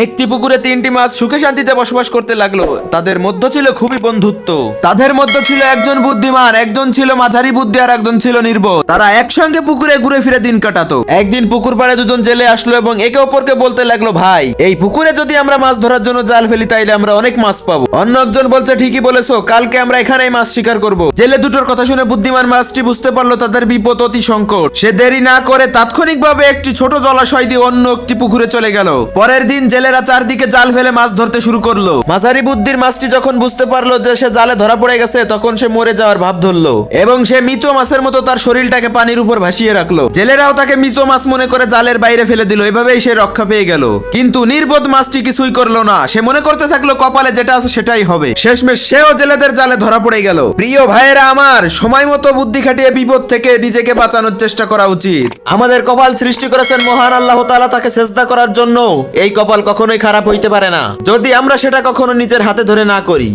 একটি পুকুরে তিনটি মাছ সুখে শান্তিতে বসবাস করতে লাগল। তাদের মধ্য ছিল খুবই বন্ধুত্ব। তাদের মধ্যে ছিল একজন বুদ্ধিমান, একজন ছিল মাঝারি বুদ্ধি আর একজন ছিল নির্বোধ তারা একসঙ্গে পুকুরে ঘুরে ফিরে দিন কাটাতো। একদিন পুকুর পাড়ে দুজন জেলে আসলো এবং একে অপরকে বলতে লাগল, ভাই, এই পুকুরে যদি আমরা মাছ ধরার জন্য জাল ফেলি, তাইলে আমরা অনেক মাছ পাবো। অন্য একজন বলছে, ঠিকই বলেছ, কালকে আমরা এখানেই মাছ শিকার করব। জেলে দুটোর কথা শুনে বুদ্ধিমান মাছটি বুঝতে পারল তাদের বিপদ অতি সংকট। সে দেরি না করে তাৎক্ষণিকভাবে একটি ছোট জলাশয় দিয়ে অন্য একটি পুকুরে চলে গেল। পরের দিন জেলেরা চারদিকে জাল ফেলে মাছ ধরতে শুরু করল। মাঝারি বুদ্ধির মাছটি যখন বুঝতে পারল যে সে জালে ধরা পড়ে গেছে, তখন সে মরে যাওয়ার ভাব ধরলো এবং সে মৃত মাছের মতো তার শরীরটাকে পানির উপর ভাসিয়ে রাখল। জেলেরাও তাকে মৃত মাছ মনে করে জালের বাইরে ফেলে দিল, এভাবেই সে রক্ষা পেয়ে গেল। কিন্তু নির্বোধ মাছটি কিছুই করল না। সে মনে করতে থাকল, কপালে যেটা আছে সেটাই হবে। শেষমেশ সেও জেলেদের জালে ধরা পড়ে গেল। প্রিয় ভাইয়েরা আমার, সময় মতো বুদ্ধি খাটিয়ে বিপদ থেকে নিজেকে বাঁচানোর চেষ্টা করা উচিত। আমাদের কপাল সৃষ্টি করেছেন মহান আল্লাহ তাকে চেষ্টা করার জন্য। এই কপাল কখনোই খারাপ হইতে পারে না। যদি আমরা সেটা কখনো নিজের হাতে ধরে না করি